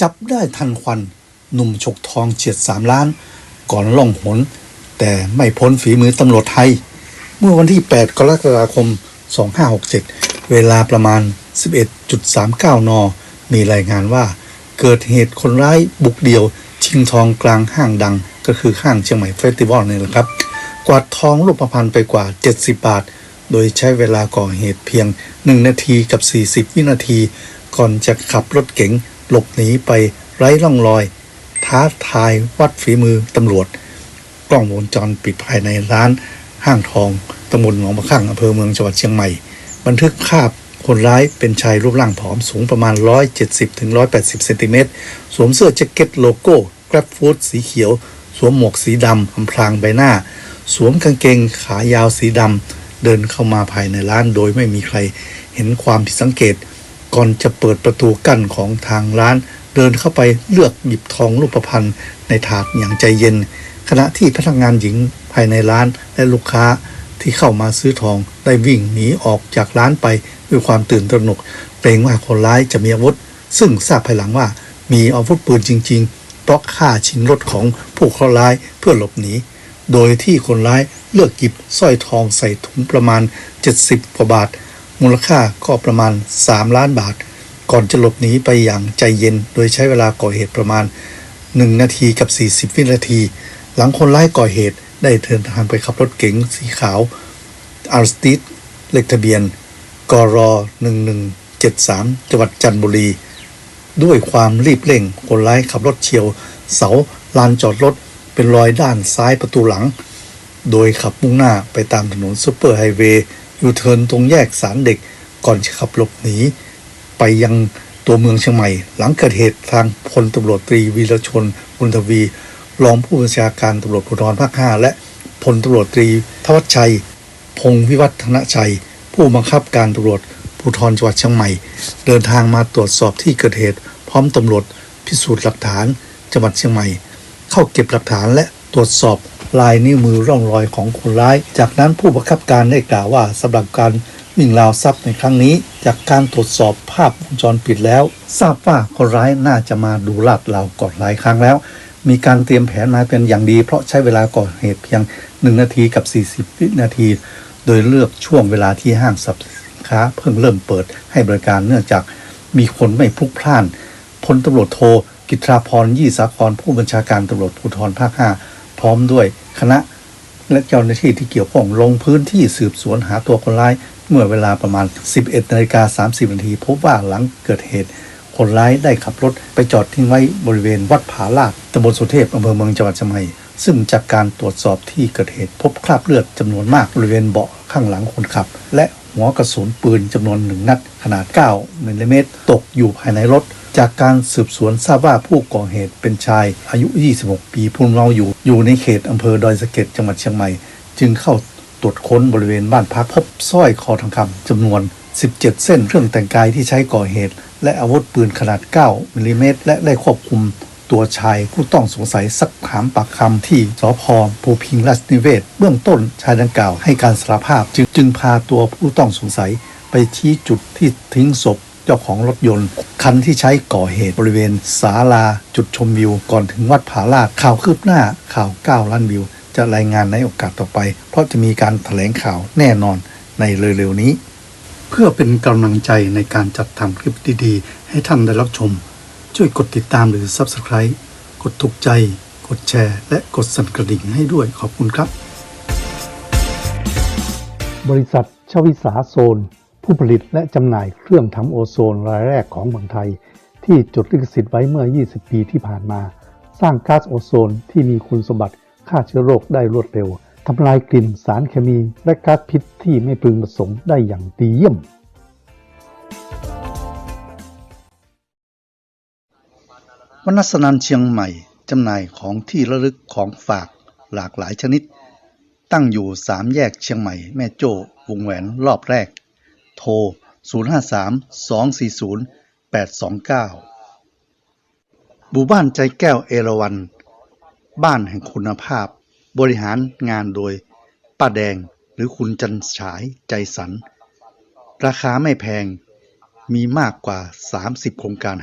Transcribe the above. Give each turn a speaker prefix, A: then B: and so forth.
A: จับได้ทันควันหนุ่มฉกทองเฉียดสามล้าน ก่อนล่องหน แต่ไม่พ้นฝีมือตำรวจไทย เมื่อวันที่ 8 กรกฎาคม 2567 เวลาประมาณ 11.39 น มีรายงานว่า เกิดเหตุคนร้ายบุกเดี่ยว ชิงทองกลางห้างดัง ก็คือห้างเชียงใหม่เฟสติวัลนี่แหละครับ กวาดทองรูปพรรณไปกว่า 70 บาท โดยใช้เวลาก่อเหตุเพียง 1 นาทีกับ 40 วินาที ก่อนจะขับรถเก๋ง หลบหนีไปไร้ร่องรอย ท้าทายวัดฝีมือตำรวจ กล้องวงจรปิดภายในร้านห้างทองตำบลหนองมะข้างอำเภอเมืองจังหวัดเชียงใหม่ บันทึกภาพคนร้ายเป็นชายรูปร่างผอมสูงประมาณ 170ถึง180เซนติเมตรสวมเสื้อแจ็คเก็ตโลโก้ Grab Food สีเขียว สวมหมวกสีดำอำพรางใบหน้า สวมกางเกงขายาวสีดำเดินเข้ามาภายในร้านโดยไม่มีใครเห็นความผิดสังเกต ก่อนจะเปิดประตูกั้นของทางร้าน เดินเข้าไปเลือกหยิบทองรูปพรรณในถาดอย่างใจเย็น ขณะที่พนักงานหญิงภายในร้านและลูกค้าที่เข้ามาซื้อทองได้วิ่งหนีออกจากร้านไปด้วยความตื่นตระหนกเกรงว่าคนร้ายจะมีอาวุธ ซึ่งทราบภายหลังว่ามีอาวุธปืนจริงๆเพราะฆ่าชิงรถของผู้คราะห์ร้ายเพื่อหลบหนีโดยที่คนร้ายเลือกหยิบสร้อยทองใส่ถุงประมาณ 70กว่าบาท มูลค่าก็ประมาณ 3 ล้านบาท ก่อนจะหลบหนีไปอย่างใจเย็น โดยใช้เวลาก่อเหตุประมาณ 1 นาทีกับ 40 วินาที หลังคนร้ายก่อเหตุได้เดินทางไปขับรถเก๋งสีขาวอาร์สติสเลขทะเบียนกร1173 จังหวัดจันทบุรี ด้วยความรีบเร่งคนร้ายขับรถเฉียว เสาลานจอดรถเป็นรอยด้านซ้ายประตูหลัง โดยขับมุ่งหน้าไปตามถนนซูเปอร์ไฮเวย์ ยูเทิร์นตรงแยกสารเด็กก่อนจะขับหลบหนี ไปยังตัวเมืองเชียงใหม่ หลังเกิดเหตุทางพลตำรวจตรีวีรชนบุญทวี รองผู้บัญชาการตำรวจภูธรภาค 5 และพลตำรวจตรีทวัชชัย พงศ์วิวัฒนชัย ผู้บังคับการตำรวจภูธรจังหวัดเชียงใหม่ เดินทางมาตรวจสอบที่เกิดเหตุ พร้อมตำรวจพิสูจน์หลักฐานจังหวัดเชียงใหม่ เข้าเก็บหลักฐานและตรวจสอบ ลายนิ้วมือร่องรอยของคนร้าย จากนั้นผู้บังคับการได้กล่าวว่าสำหรับการวิ่งราวทรัพย์ในครั้งนี้ จากการตรวจสอบภาพวงจรปิดแล้ว ทราบว่าคนร้ายน่าจะมาดูลาดเราก่อนหลายครั้งแล้ว มีการเตรียมแผนมาเป็นอย่างดี เพราะใช้เวลาก่อเหตุเพียง 1 นาทีกับ 40 วินาที โดยเลือกช่วงเวลาที่ห้างสรรพสินค้าเพิ่งเริ่มเปิดให้บริการเนื่องจากมีคนไม่พลุกพล่านพลตำรวจโทกิตราพรยี่สาครผู้บัญชาการตำรวจภูธรภาค 5 ร้อมด้วยคณะและเจ้าหน้าที่ที่เกี่ยวข้องลงพื้นที่สืบสวนหาตัวคนร้าย เมื่อเวลาประมาณ 11นาฬิกา30นาทีพบว่าหลังเกิดเหตุ คนร้ายได้ขับรถไปจอดทิ้งไว้บริเวณวัดผาลาดตำบลสุเทพอำเภอเมืองจังหวัดเชียงใหม่ซึ่งจากการตรวจสอบที่เกิดเหตุ พบคราบเลือดจำนวนมากบริเวณเบาะข้างหลังคนขับ และหัวกระสุนปืนจำนวนหนึ่งนัดขนาด 9มิลลิเมตรตกอยู่ภายในรถ จากการสืบสวนทราบว่าผู้ก่อเหตุเป็นชายอายุ 26 ปีภูมิลำเนาอยู่อยู่ในเขตอำเภอดอยสะเก็ดจังหวัดเชียงใหม่ จึงเข้าตรวจค้นบริเวณบ้านพักพบสร้อยคอทองคำจำนวน 17 เส้นเครื่องแต่งกายที่ใช้ก่อเหตุ และอาวุธปืนขนาด 9มิลลิเมตรและได้ควบคุมตัวชายผู้ต้องสงสัยสักถามปากคำที่สพภูพิงราชนิเวศ เบื้องต้นชายดังกล่าวให้การสารภาพจึงจึงพาตัวผู้ต้องสงสัยไปชี้จุดที่ทิ้งศพเจ้าของรถยนต์ คันที่ใช้ก่อเหตุบริเวณศาลาจุดชมวิว ก่อนถึงวัดผาลาดข่าวคืบหน้าข่าว9ล้านวิว จะรายงานในโอกาสต่อไป เพราะจะมีการแถลงข่าวแน่นอนในเร็วๆนี้ เพื่อเป็นกำลังใจในการจัดทำคลิปดีๆ ให้ท่านได้รับชม ช่วยกดติดตามหรือ Subscribe กดถูกใจ กดแชร์ และกดสั่นกระดิ่งให้ด้วยขอบคุณครับ บริษัทชวิสาโซน ผู้ผลิตและจำหน่ายเครื่องทำโอโซนรายแรกของเมืองไทย ที่จดลิขสิทธิ์ไว้เมื่อ 20 ปีที่ผ่านมา สร้างก๊าซโอโซนที่มีคุณสมบัติฆ่าเชื้อโรคได้รวดเร็วทำลายกลิ่นสารเคมีและก๊าซพิษที่ไม่พึงประสงค์ได้อย่างดีเยี่ยม วนัสนันเชียงใหม่จำหน่ายของที่ระลึกของฝากหลากหลายชนิด ตั้งอยู่สามแยกเชียงใหม่แม่โจ้วงแหวนรอบแรก โทร 053 240 829 หมู่บ้านใจแก้วเอราวัน บ้านแห่งคุณภาพ บริหารงานโดยป้าแดงหรือคุณจันฉายใจสัน ราคาไม่แพงมีมากกว่า 30 โครงการ